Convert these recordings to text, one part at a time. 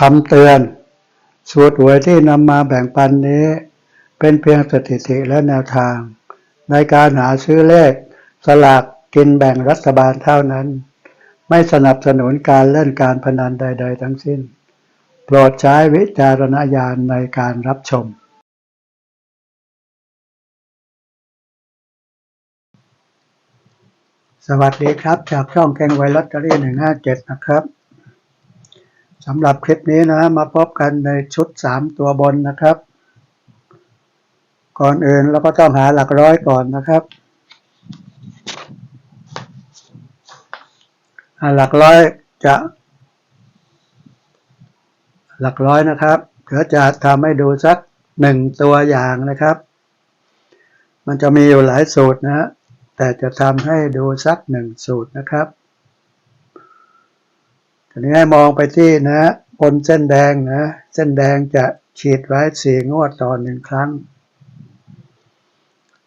คำเตือน สูตรหวยที่นำมาแบ่งปันนี้ เป็นเพียงสถิติและแนวทาง ในการหาซื้อเลข สลากกินแบ่งรัฐบาลเท่านั้น ไม่สนับสนุนการเล่นการพนันใด ๆ ทั้งสิ้น โปรดใช้วิจารณญาณในการรับชม สวัสดีครับ จากช่องแกงไวลอตเตอรี่หนึ่งห้าเจ็ดนะครับ สำหรับคลิปนี้นะมาพบกันในชุดสามตัวบนนะครับ ก่อนอื่นเราก็ต้องหาหลักร้อยก่อนนะครับหาหลักร้อยจะ หลักร้อยนะครับเดี๋ยวจะทำให้ดูสักหนึ่งตัวอย่างนะครับ มันจะมีอยู่หลายสูตรนะฮะแต่จะทำให้ดูสักหนึ่งสูตรนะครับ ทีนี้ให้มองไปที่นะบนเส้นแดงนะ เส้นแดงจะฉีดไว้สี่งวดต่อหนึ่งครั้ง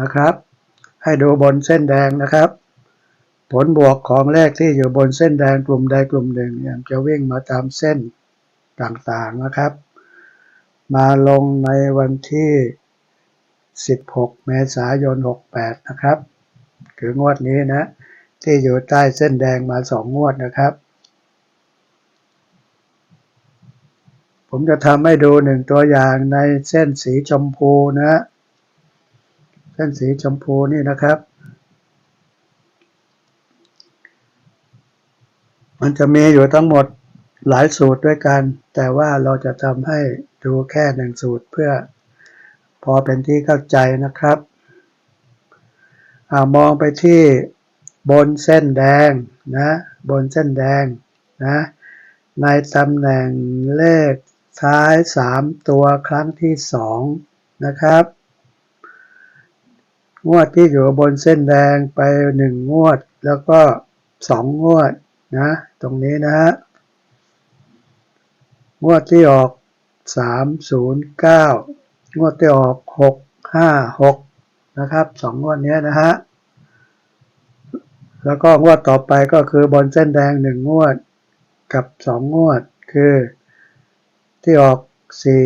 นะครับ ให้ดูบนเส้นแดงนะครับ ผลบวกของเลขที่อยู่บนเส้นแดงกลุ่มใดกลุ่มหนึ่งเนี่ยจะวิ่งมาตามเส้นต่างๆนะครับ มาลงในวันที่ 16 เมษายน 68 นะครับ คืองวดนี้นะ ที่อยู่ใต้เส้นแดงมาสองงวดนะครับ ผมจะทำให้ดูหนึ่งตัวอย่างในเส้นสีชมพูนะ เส้นสีชมพูนี่นะครับ มันจะมีอยู่ทั้งหมดหลายสูตรด้วยกัน แต่ว่าเราจะทำให้ดูแค่หนึ่งสูตรเพื่อพอเป็นที่เข้าใจนะครับอมองไปที่บนเส้นแดงนะ บนเส้นแดงนะ ในตำแหน่งเลข ท้าย 3 ตัวครั้งที่ 2 นะครับ งวดที่อยู่บนเส้นแดงไป 1 งวดแล้วก็ 2 งวดนะ ตรงนี้นะฮะงวดที่ออก 309 งวดที่ออก 656 นะครับสองงวดนี้นะฮะแล้วก็งวดต่อไปก็คือบนเส้นแดงหนึ่งงวดกับสองงวดคือ ที่ออก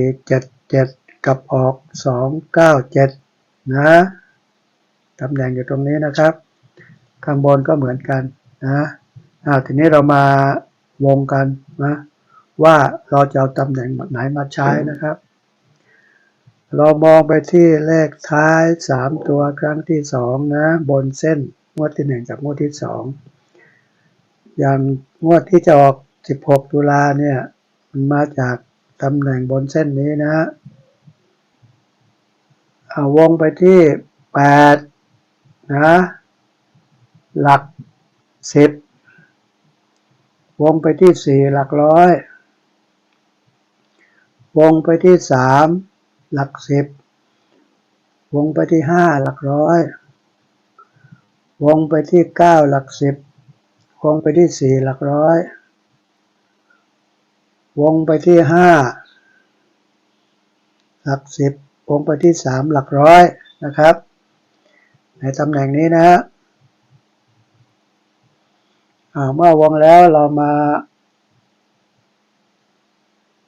477 กับออก 297 นะตำแหน่งอยู่ตรงนี้นะครับ ข้างบนก็เหมือนกันนะอ่าทีนี้เรามาวงกันนะว่าเราจะเอาตำแหน่งไหนมาใช้นะครับ เรามองไปที่เลขท้าย 3 ตัวครั้งที่ 2 นะ บนเส้นงวดที่ 1 กับงวดที่ 2 อย่างงวดที่จะออก 16 ตุลาเนี่ย มันมาจาก ตำแหน่งบนเส้นนี้นะ เอาวงไปที่ 8 นะ หลัก 10 วงไปที่ 4 หลักร้อยวงไปที่ 3 หลัก 10 วงไปที่ 5 หลักร้อยวงไปที่ 9 หลัก 10 วงไปที่ 4 หลักร้อย วงไปที่5หลัก10วงไปที่3หลักร้อยนะครับ ในตำแหน่งนี้นะฮะเมื่อวงแล้วเรามา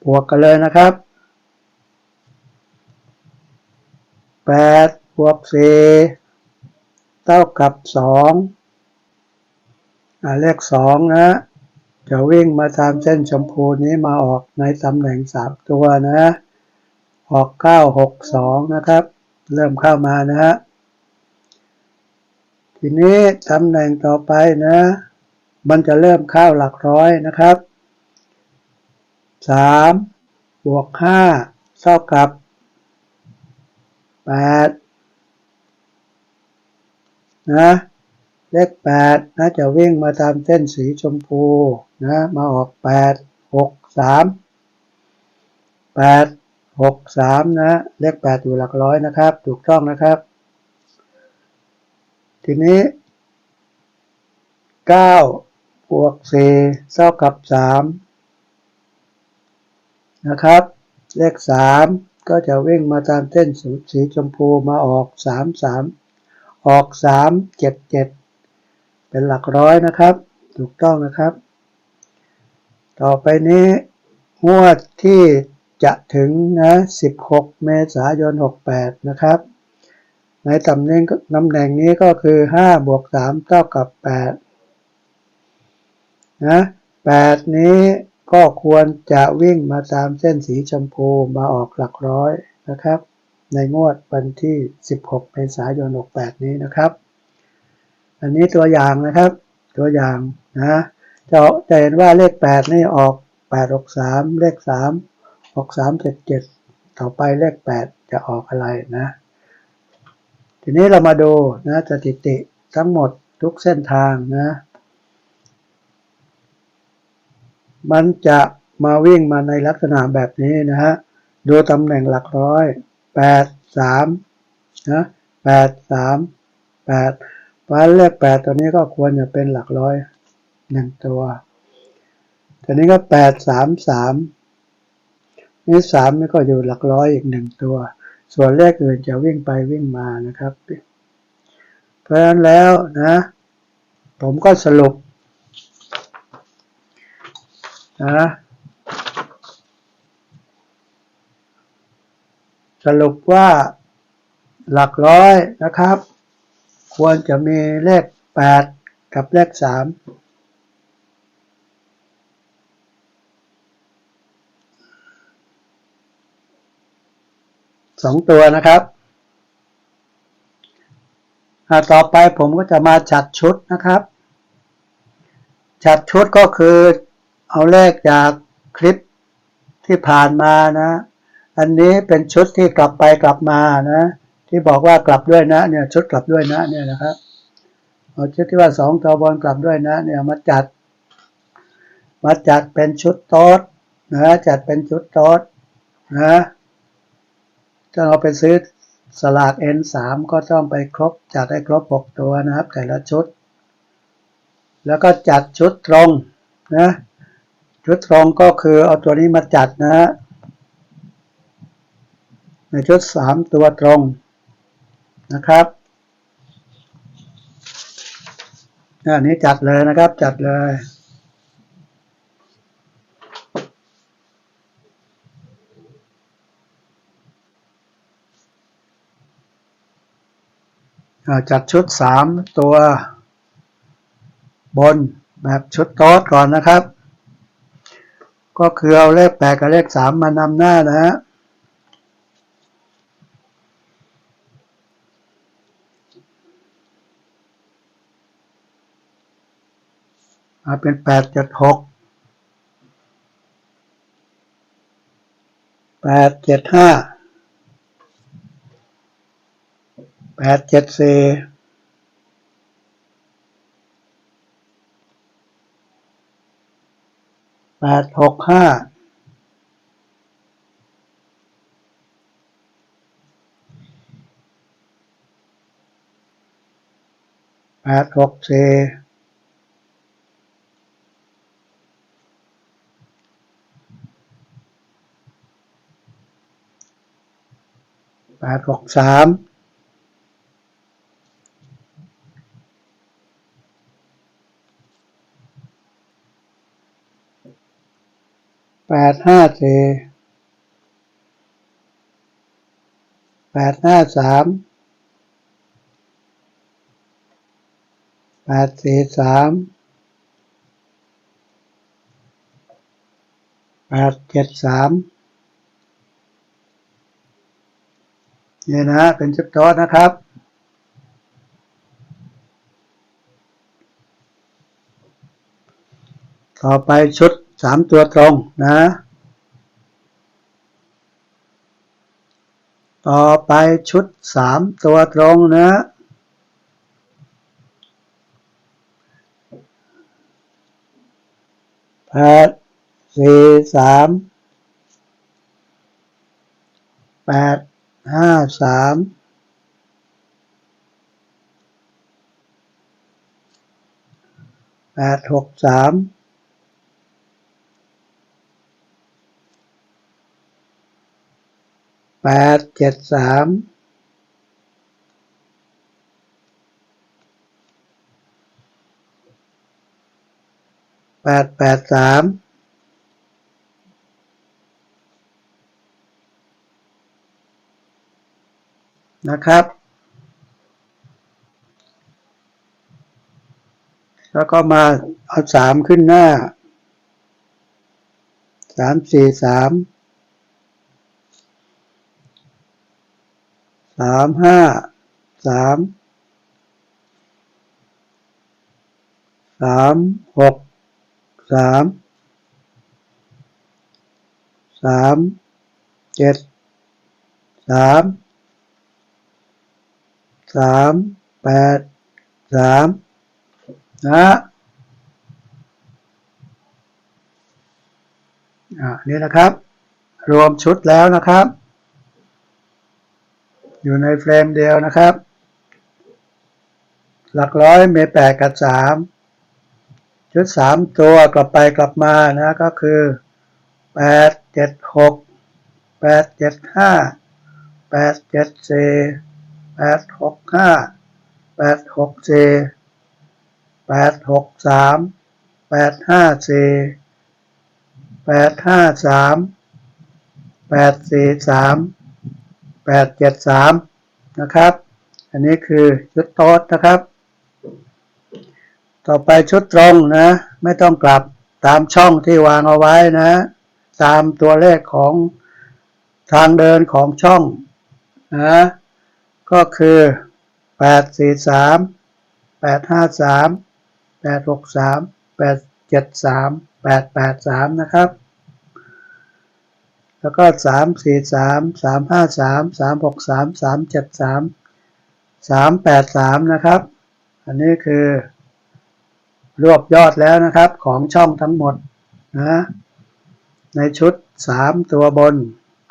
บวกกันเลยนะครับ8บวก4เท่ากับ2อ่าเลข2นะ จะวิ่งมาตามเส้นชมพูนี้มาออกในตำแหน่ง3ตัวนะออก9 6 2นะครับ เริ่มเข้ามานะฮะทีนี้ตำแหน่งต่อไปนะ มันจะเริ่มเข้าหลักร้อยนะครับ3บวก5เท่ากับ8นะเลข8นะจะวิ่งมาตามเส้นสีชมพู นะมาออก8 6 3 8 6 3นะเลข8อยู่หลักร้อยนะครับ ถูกต้องนะครับ ทีนี้9บวก4เท่ากับ3นะครับ เลข3ก็จะวิ่งมาตามเส้นสีชมพูมาออก3 3ออก3 7 7เป็นหลักร้อยนะครับ ถูกต้องนะครับ ต่อไปนี้งวดที่จะถึงนะ 16 เมษายน 68 นะครับ ในตำแหน่งตำแหน่งนี้ก็คือ 5 บวก 3 เท่ากับ 8 นะ 8 นี้ก็ควรจะวิ่งมาตามเส้นสีชมพูมาออกหลักร้อยนะครับ ในงวดวันที่ 16 เมษายน 68 นี้นะครับ อันนี้ตัวอย่างนะครับ ตัวอย่างนะ จะจะเห็นว่าเลข8นี่ออก8 6 3เลข3 6 3 7 7ต่อไปเลข8จะออกอะไรนะ ทีนี้เรามาดูนะสถิติทั้งหมดทุกเส้นทางนะ มันจะมาวิ่งมาในลักษณะแบบนี้นะฮะ ดูตำแหน่งหลักร้อย 8 3นะ8 3 8เพราะเลข8ตัวนี้ก็ควรจะเป็นหลักร้อย หนึ่งตัวทีนี้ก็8 3 3นี่3นี่ก็อยู่หลักร้อยอีกหนึ่งตัว ส่วนเลขอื่นจะวิ่งไปวิ่งมานะครับ เพราะฉะนั้นแล้วนะ ผมก็สรุปนะสรุปว่าหลักร้อยนะครับ ควรจะมีเลข 8 กับเลข 3 สองตัวนะครับต่อไปผมก็จะมาจัดชุดนะครับ จัดชุดก็คือเอาเลขจากคลิปที่ผ่านมานะ อันนี้เป็นชุดที่กลับไปกลับมานะ ที่บอกว่ากลับด้วยนะเนี่ยชุดกลับด้วยนะเนี่ยนะครับเอาชุดที่ว่าสองตัวบอลกลับด้วยนะเนี่ยมาจัด มาจัดเป็นชุดโต๊ดนะจัดเป็นชุดโต๊ดนะ ถ้าเราไปซื้อสลาก N3 ก็ต้องไปครบจัดให้ครบ 6 ตัวนะครับ แต่ละชุด แล้วก็จัดชุดตรงนะชุดตรงก็คือเอาตัวนี้มาจัดนะฮะในชุด 3 ตัวตรงนะครับอันนี้จัดเลยนะครับจัดเลย จัดชุดสามตัวบนแบบชุดโต๊ดก่อนนะครับ ก็คือเอาเลขแปดกับเลขสามมานำหน้านะฮะเอาเป็นแปดเจ็ดหกแปดเจ็ดห้า แปดเจ็ดสี่แปดหกห้าแปดหกสี่แปดหกสาม แปดห้าสี่แปดห้าสามแปดสี่สามแปดเจ็ดสามนี่นะ เป็นชุดโต๊ะนะครับ ต่อไปชุด สามตัวตรงนะ ต่อไปชุดสามตัวตรงนะแปดสี่สามแปดห้าสามแปดหกสาม แปดเจ็ดสามแปดแปดสามนะครับ แล้วก็มาเอาสามขึ้นหน้าสามสี่สาม สามห้าสามสามหกสามสามเจ็ดสามสามแปดสามนะอ่านี่นะครับ รวมชุดแล้วนะครับ อยู่ในเฟรมเดียวนะครับ หลักร้อยเมแปดกับสามชุดสามตัวกลับไปกลับมานะก็คือแปดเจ็ดหกแปดเจ็ดห้าแปดเจ็ดสี่แปดหกห้าแปดหกสี่แปดหกสามแปดห้าสี่แปดห้าสามแปดสี่สาม แปดเจ็ดสามนะครับ อันนี้คือชุดโต๊ดนะครับ ต่อไปชุดตรงนะ ไม่ต้องกลับตามช่องที่วางเอาไว้นะ ตามตัวเลขของทางเดินของช่องนะก็คือแปดสี่สามแปดห้าสามแปดหกสามแปดเจ็ดสามแปดแปดสามนะครับ แล้วก็สามสี่สามสามห้าสามสามหกสามสามเจ็ดสามสามแปดสามนะครับ อันนี้คือ รวบยอดแล้วนะครับของช่องทั้งหมดนะในชุดสามตัวบน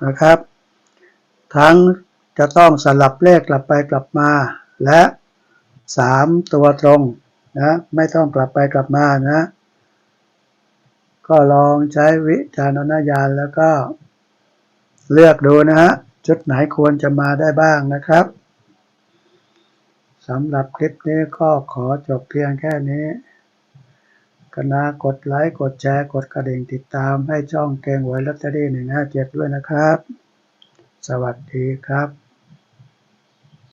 นะครับ ทั้งจะต้องสลับเลขกลับไปกลับมา และสามตัวตรงนะไม่ต้องกลับไปกลับมานะ ก็ลองใช้วิจารณญาณแล้วก็ เลือกดูนะฮะชุดไหนควรจะมาได้บ้างนะครับสำหรับคลิปนี้ก็ขอจบเพียงแค่นี้กนากดไลค์กดแชร์ กดกระดิ่งติดตามให้ช่องเกงหวยลอตเตอรี่หนึ่งห้าเจ็ดด้วยนะครับ สวัสดีครับ